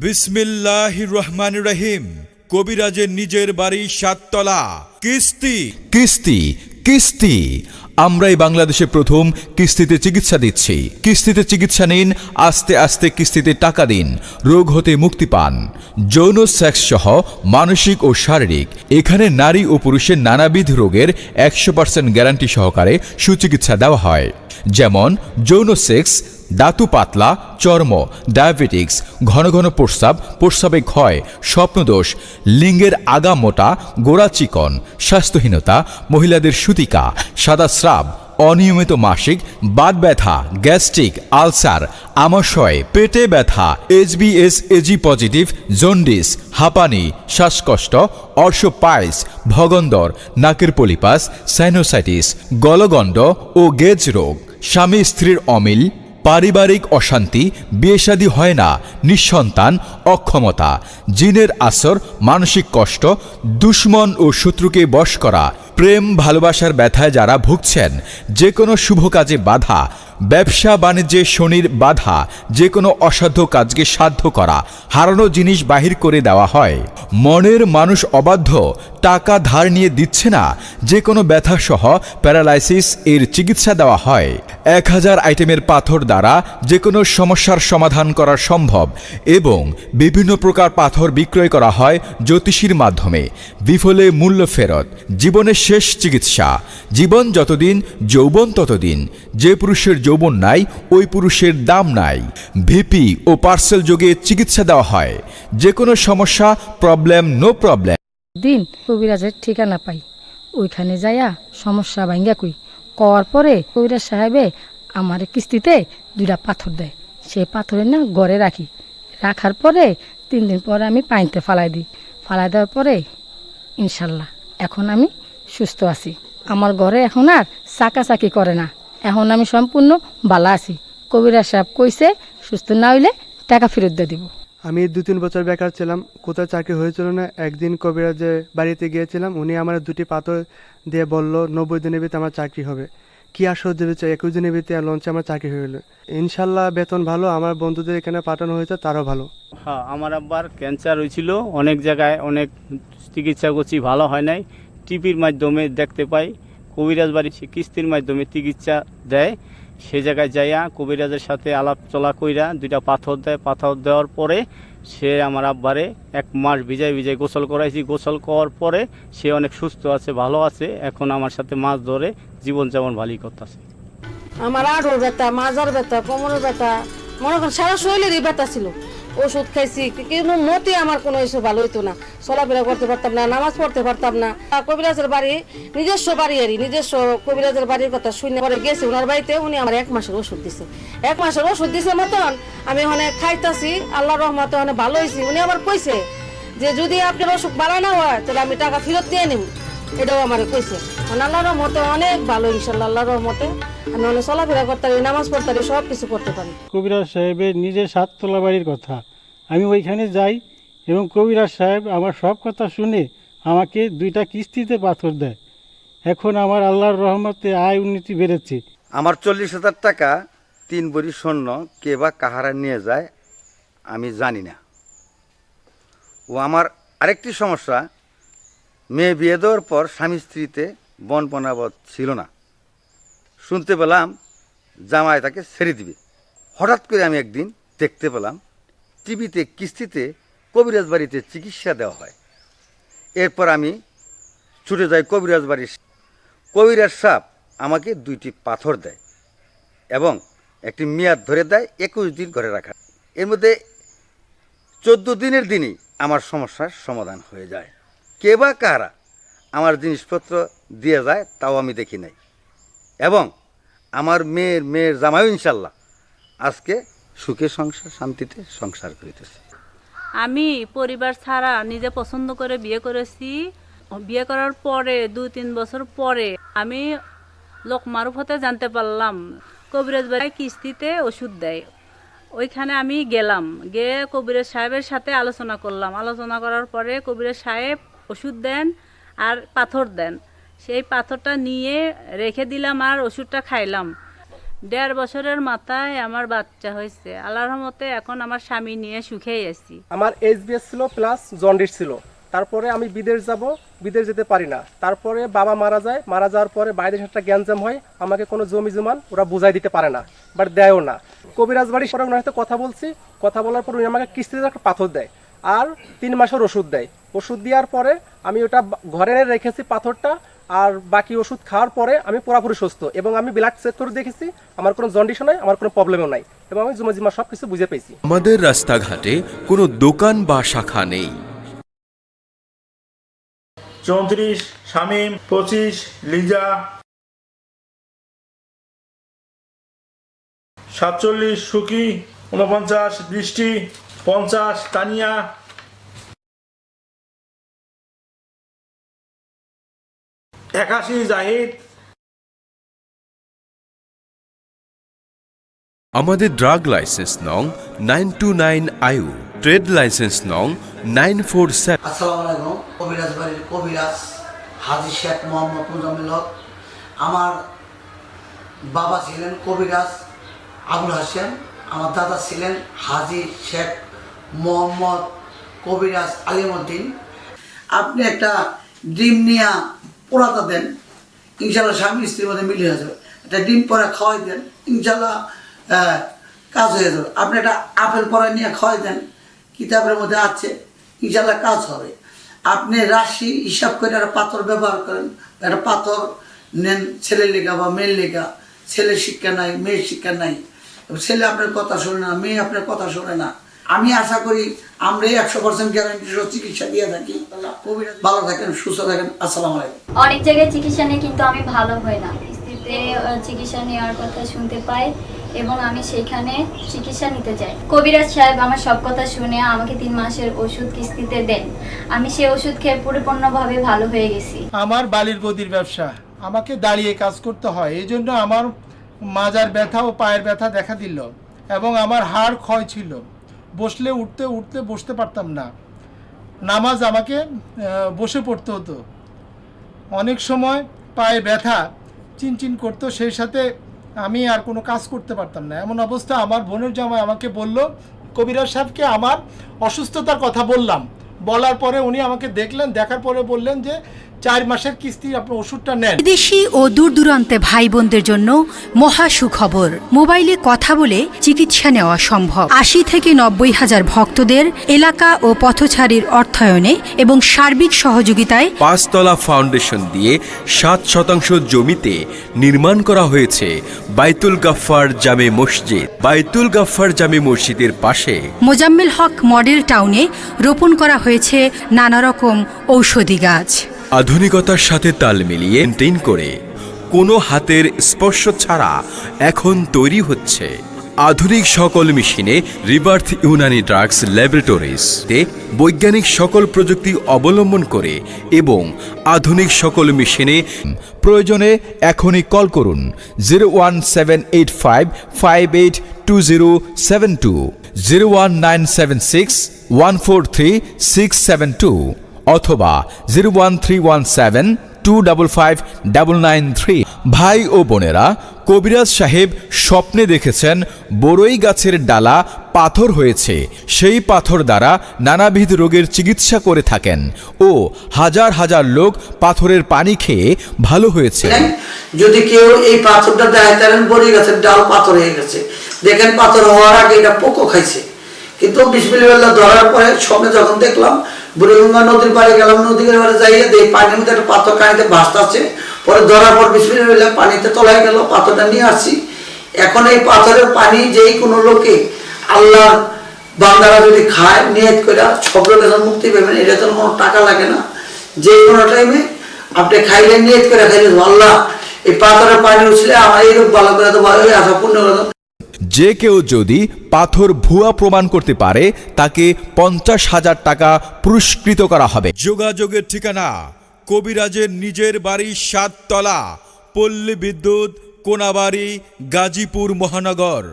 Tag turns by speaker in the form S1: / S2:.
S1: বিসমিল্লাহ রহমান রহিম। কবিরাজের নিজের বাড়ি সাততলা। কিস্তি।
S2: কিস্তি কিস্তি। আমরাই বাংলাদেশে প্রথম কিস্তিতে চিকিৎসা দিচ্ছি। কিস্তিতে চিকিৎসা নিন, আস্তে আস্তে কিস্তিতে টাকা দিন, রোগ হতে মুক্তি পান। যৌন সেক্স সহ মানসিক ও শারীরিক, এখানে নারী ও পুরুষের নানাবিধ রোগের একশো পার্সেন্ট গ্যারান্টি সহকারে সুচিকিৎসা দেওয়া হয়। যেমন, যৌন সেক্স দাতু পাতলা, চর্ম, ডায়াবেটিক্স, ঘন ঘন প্রস্রাব, প্রস্রাবে ক্ষয়, স্বপ্নদোষ, লিঙ্গের আগা মোটা, গোড়া চিকন, স্বাস্থ্যহীনতা, মহিলাদের সুতিকা, সাদা স্রাব, অনিয়মিত মাসিক, বাত ব্যথা, গ্যাস্ট্রিক, আলসার, আমাশয়, পেটে ব্যথা এইচবিএস এজি পজিটিভ, জন্ডিস, হাঁপানি, শ্বাসকষ্ট অর্শ অর্শোপাইস ভগন্দর, নাকের পলিপাস, সাইনোসাইটিস, গলগণ্ড ও গেজ রোগ। স্বামী স্ত্রীর অমিল পারিবারিক অশান্তি বিয়েসাদি হয় না, নিঃসন্তান, অক্ষমতা, জিনের আসর, মানসিক কষ্ট, দুশ্মন ও শত্রুকে বশ করা, প্রেম, ভালোবাসার ব্যথায় যারা ভুগছেন যে কোনো শুভ কাজে বাধা ব্যবসা বাণিজ্যে শনির বাধা যে কোনো অসাধ্য কাজকে সাধ্য করা, হারানো জিনিস বাহির করে দেওয়া হয়। মনের মানুষ অবাধ্য, টাকা ধার নিয়ে দিচ্ছে না যে কোনো ব্যথা সহ প্যারালাইসিস এর চিকিৎসা দেওয়া হয়। এক হাজার আইটেমের পাথর দ্বারা যে কোনো সমস্যার সমাধান করা সম্ভব এবং বিভিন্ন প্রকার পাথর বিক্রয় করা হয় জ্যোতিষীর মাধ্যমে। বিফলে মূল্য ফেরত, জীবনের শেষ চিকিৎসা। জীবন যতদিন, যৌবন ততদিন। যে পুরুষের যৌবন নাই, ওই পুরুষের দাম নাই। ভিপি ও পার্সেল যোগে চিকিৎসা দেওয়া হয়। যে কোনো সমস্যা, প্রবলেম নো প্রবলেম
S3: দিন কবিরাজের ঠিকানা পাই। ওইখানে যাইয়া সমস্যা ভাঙ্গা কই। কওয়ার পরে কবিরাজ সাহেবে আমার কিস্তিতে দুইটা পাথর দেয়। সেই পাথরে না ঘরে রাখি। রাখার পরে তিন দিন পরে আমি পানিতে ফালাই দিই। ফালাই দেওয়ার পরে ইনশাল্লাহ, এখন আমি সুস্থ আছি। আমার ঘরে এখন আর চাকাচাকি করে না। এখন আমি সম্পূর্ণ ভালো আছি। কবিরা সাহেব কইছে সুস্থ না হইলে টাকা ফেরত দিয়ে দিব।
S4: আমি দু তিন বছর বেকার ছিলাম কোথাও চাকরি হয়েছিল না একদিন কবিরাজের বাড়িতে গিয়েছিলাম উনি আমার দুটি পাথর দিয়ে বলল নব্বই দিনের ভিতরে আমার চাকরি হবে। কি আর সহ্য হচ্ছে একুশ দিনের ভিতরে লঞ্চে আমার চাকরি হয়ে গেলো। ইনশাল্লাহ বেতন ভালো আমার বন্ধুদের এখানে পাঠানো হয়েছে তারও ভালো।
S5: হ্যাঁ আমার আব্বার ক্যান্সার হয়েছিল অনেক জায়গায় অনেক চিকিৎসা করছি ভালো হয় নাই। টিভির মাধ্যমে দেখতে পাই। কবিরাজ বাড়ি সে কিস্তির মাধ্যমে চিকিৎসা দেয়। সে জায়গায় যাইয়া কবিরাজের সাথে আলাপ চলা কইরা দুইটা পাথর দেয়। পাথর দেওয়ার পরে সে আমার আব্বারে এক মাস ভিজাই ভিজাই গোসল করাইছি। গোসল করার পরে সে অনেক সুস্থ আছে, ভালো আছে। এখন আমার সাথে মাছ ধরে জীবনযাপন ভালোই করতেছে।
S6: আমার আঁটুর ব্যথা, মাজার ব্যথা, কোমরের ব্যথা, মনে করেন সারা শরীরেরই ব্যথা ছিল। ওষুধ খাইছি। কিন্তু মতে আমার কোনো এসব ভালো হইতো না। চলাফেরা করতে পারতাম না, নামাজ পড়তে পারতাম না। কবিরাজের বাড়ি, নিজস্ব বাড়ি আরই নিজস্ব কবিরাজের বাড়ির কথা শুনে পরে গেছি। ওনার বাড়িতে উনি আমার এক মাসের ওষুধ দিছে। এক মাসের ওষুধ দিছে মতন আমি ওখানে খাইতাছি আল্লাহ রহমতে ওখানে ভালো হয়েছি উনি আমার কইছে যে, যদি আপনার অসুখ ভালো না হয়, তাহলে আমি টাকা ফেরত দিয়ে নিব এটাও আমার কইছে। মানে আল্লাহ রহমতে অনেক ভালো ইনশাল্লাহ আল্লাহ রহমতে। আমি অনেক চলাফেরা করতে পারি নামাজ পড়তে পারি সব কিছু করতে পারি।
S7: কবিরাজ সাহেবের নিজের সাততলা বাড়ির কথা। আমি ওইখানে যাই এবং কবিরাজ সাহেব আমার সব কথা শুনে আমাকে দুইটা কিস্তিতে পাথর দেয়। এখন আমার আল্লাহর রহমতে আয় উন্নতি বেড়েছে।
S8: আমার চল্লিশ হাজার টাকা তিন বড়ি স্বর্ণ কে বা কাহারা নিয়ে যায় আমি জানি না। ও আমার আরেকটি সমস্যা মেয়ে বিয়ে দেওয়ার পর স্বামী স্ত্রীতে বন বনাবত ছিল না। শুনতে পেলাম জামাই তাকে ছেড়ে দিবে। হঠাৎ করে আমি একদিন দেখতে পেলাম টিভিতে, কিস্তিতে, কবিরাজ বাড়িতে চিকিৎসা দেওয়া হয়। এরপর আমি ছুটে যাই কবিরাজ বাড়ির কবিরাজ সাপ আমাকে দুইটি পাথর দেয় এবং একটি মেয়াদ ধরে দেয় একুশ দিন ঘরে রাখা এর মধ্যে চোদ্দ দিনের দিনই আমার সমস্যার সমাধান হয়ে যায়। কে বা কারা আমার জিনিসপত্র দিয়ে যায়, তাও আমি দেখি নাই। এবং আমার মেয়ের মেয়ের জামাই ইনশাল্লাহ আজকে সুখে সংসার, শান্তিতে সংসার করিতেছে।
S9: আমি পরিবার ছাড়া নিজে পছন্দ করে বিয়ে করেছি। বিয়ে করার পরে দু তিন বছর পরে আমি লোক মারুফতে জানতে পারলাম, কবিরাজ বাড়ি কিস্তিতে ওষুধ দেয়। ওইখানে আমি গেলাম, গিয়ে কবিরাজ সাহেবের সাথে আলোচনা করলাম। আলোচনা করার পরে কবিরাজ সাহেব ওষুধ দেন আর পাথর দেন। সেই পাথরটা নিয়ে রেখে দিলাম আর ওষুধটা খাইলাম। দেড় বছরের মাথায় আমার বাচ্চা হয়েছে। আল্লাহর রহমতে এখন আমার স্বামী নিয়ে সুখেই আছি।
S10: আমার এইচবিএস ছিল প্লাস জন্ডিস ছিল। তারপরে আমি বিদেশ যাব, বিদেশ যেতে পারি না। তারপরে বাবা মারা যায়, মারা যাওয়ার পরে বাইরে একটা গ্যাঞ্জাম হয়। আমাকে কোনো জমি জমান ওরা বুঝাই দিতে পারে না বাট দেয়ও না। কবিরাজ বাড়ির পরে ওনার কথা বলছি। কথা বলার পর উনি আমাকে কিস্তিতে একটা পাথর দেয়। আর তিন মাসের ওষুধ দেয়। ওষুধ দেওয়ার পরে আমি ওটা ঘরে রেখেছি পাথরটা আর বাকি ওষুধ খাওয়ার পরে আমি পুরোপুরি সুস্থ। এবং আমি ব্লাড চেক করে দেখেছি আমার কোনো জন্ডিসও নাই আমার কোনো প্রবলেমও নাই। এবং আমি জমা জিমা সব কিছু বুঝে পেয়েছি।
S2: আমাদের রাস্তাঘাটে কোনো দোকান বা শাখা নেই।
S11: চৌত্রিশ শামীম পঁচিশ লিজা। সাতচল্লিশ সুকি উনপঞ্চাশ দৃষ্টি পঞ্চাশ তানিয়া। একাশি জাহিদ।
S2: আমাদের ড্রাগ লাইসেন্স নং নাইন টু নাইন আয়ু ট্রেড লাইসেন্স নং নাইন ফোর সেভেন
S12: আসসালামু আলাইকুম কবিরাজ বাড়ির কবিরাজ হাজি শেখ মোহাম্মদ মুজাম্মিল হক। আমার বাবা ছিলেন কবিরাজ আবুল হাসেম আমার দাদা ছিলেন হাজি শেখ মোহাম্মদ কবিরাজ আলিমুদ্দিন। আপনি একটা ডিম নিয়ে পোড়াতে দেন ইনশাল্লাহ স্বামী স্ত্রীর মধ্যে মিলে যাবে। একটা ডিম পরে খাওয়াই দেন ইনশাল্লাহ কাজ হয়ে যাবে। আপনি একটা আপেল পরে নিয়ে খাওয়াই দেন, কিতাবের মধ্যে আছে ইনশাল্লাহ কাজ হবে। আপনি রাশি হিসাব করে একটা পাথর ব্যবহার করেন, একটা পাথর নেন, ছেলের লেখা বা মেয়ের লেখা। ছেলের শিক্ষা নাই, মেয়ের শিক্ষা নাই। ছেলে আপনার কথা শোনে না, মেয়ে আপনার কথা শোনে না। আমি আশা করি আমরাই একশো পার্সেন্ট গ্যারান্টি চিকিৎসা দিয়ে থাকি। ভালো থাকেন সুস্থ থাকেন। আসসালামু আলাইকুম।
S13: অনেক জায়গায় চিকিৎসা নিয়ে কিন্তু আমি ভালো হই না। কিস্তিতে চিকিৎসা নেওয়ার কথা শুনতে পাই এবং আমি সেখানে চিকিৎসা নিতে যাই। কবিরাজ সাহেব আমার সব কথা শুনে আমাকে তিন মাসের ওষুধ কিস্তিতে দেন। আমি সেই ওষুধ খেয়ে পরিপূর্ণভাবে ভালো হয়ে গেছি।
S7: আমার বালির গদির ব্যবসা। আমাকে দাঁড়িয়ে কাজ করতে হয়। এই জন্য আমার মাজার ব্যথা ও পায়ের ব্যথা দেখা দিল এবং আমার হাড় ক্ষয় ছিল। বসলে উঠতে উঠতে বসতে পারতাম না। নামাজ আমাকে বসে পড়তে হতো। অনেক সময় পায়ে ব্যথা চিনচিন করতো, সেই সাথে আমি আর কোনো কাজ করতে পারতাম না। এমন অবস্থা আমার বোনের জামাই আমাকে বলল, কবিরাজ সাহেবকে আমার অসুস্থতার কথা বললাম। বলার পরে উনি আমাকে দেখলেন, দেখার পরে বললেন যে চার মাসের কিস্তি আপনি ওষুধটা নেন।
S13: দেশি ও দূর দূরান্তে ভাই বোনদের জন্য মহা সুখবর। মোবাইলে কথা বলে চিকিৎসা নেওয়া সম্ভব। আশি থেকে নব্বই হাজার ভক্তদের এলাকা ও পথচারীর অর্থায়নে এবং সার্বিক সহযোগিতায়
S2: পাঁচতলা ফাউন্ডেশন দিয়ে সাত শতাংশ জমিতে নির্মাণ করা হয়েছে বাইতুল গাফফার জামে মসজিদ। বাইতুল গাফফার জামে মসজিদের পাশে
S13: মোজাম্মেল হক মডেল টাউনে রোপণ করা হয়েছে নানা রকম ঔষধি গাছ।
S2: আধুনিকতার সাথে তাল মিলিয়ে মেনটেন করে কোনো হাতের স্পর্শ ছাড়া এখন তৈরি হচ্ছে আধুনিক সকল মেশিনে রিবার্থ ইউনানি ড্রাগস ল্যাবরেটরিজ বৈজ্ঞানিক সকল প্রযুক্তি অবলম্বন করে এবং আধুনিক সকল মেশিনে প্রয়োজনে এখনই কল করুন zero one seven eight five five eight two zero seven two zero one nine seven six one four three six seven two অথবা জিরো ভাই ও বোনেরা, কবিরাজ সাহেব স্বপ্নে দেখেছেন বড়ই গাছের ডালা পাথর হয়েছে, সেই পাথর দ্বারা নানাবিধ রোগের চিকিৎসা করে থাকেন ও হাজার হাজার লোক পাথরের পানি খেয়ে ভালো হয়েছে।
S12: যদি কেউ এই পাথরটা দেয়, তাহলে বড়ি গাছের ডাল পাথর হয়ে গেছে। দেখেন পাথর হওয়ার আগে এটা পোকো খাইছে। কিন্তু বিসমিল্লাহ ধরার পরে স্বপ্নে যখন দেখলাম বুড়িগঙ্গা নদীর পাড়ে গেলাম, নদীর পাড়ে যাইয়ে দেই পানির মধ্যে একটা পাথর কানিতে ভাসতাছে পরে ধরার পর বিসমিল্লাহ পানিতে তলায় গেল, পাথরটা নিয়ে আসছি। এখন এই পাথরের পানি যেই কোনো লোকে আল্লাহ বান্দারা যদি খায়, নিয়ত করে সব লোকের মুক্তি পাবেন এটা তো কোনো টাকা লাগে না। যে কোনো টাইমে আপনি খাইলে নিয়ত করে খাইলে আল্লাহ এই পাথরের পানি উঠলে আমার এই রোগ ভালো করে তো ভালো হয়ে আসা পূর্ণ।
S2: যে কেউ যদি পাথর ভুয়া প্রমাণ করতে পারে, তাকে পঞ্চাশ হাজার টাকা পুরস্কৃত করা হবে।
S1: যোগাযোগের ঠিকানা, কবিরাজের নিজের বাড়ি সাততলা, পল্লী বিদ্যুৎ, কোনাবাড়ি, গাজীপুর মহানগর।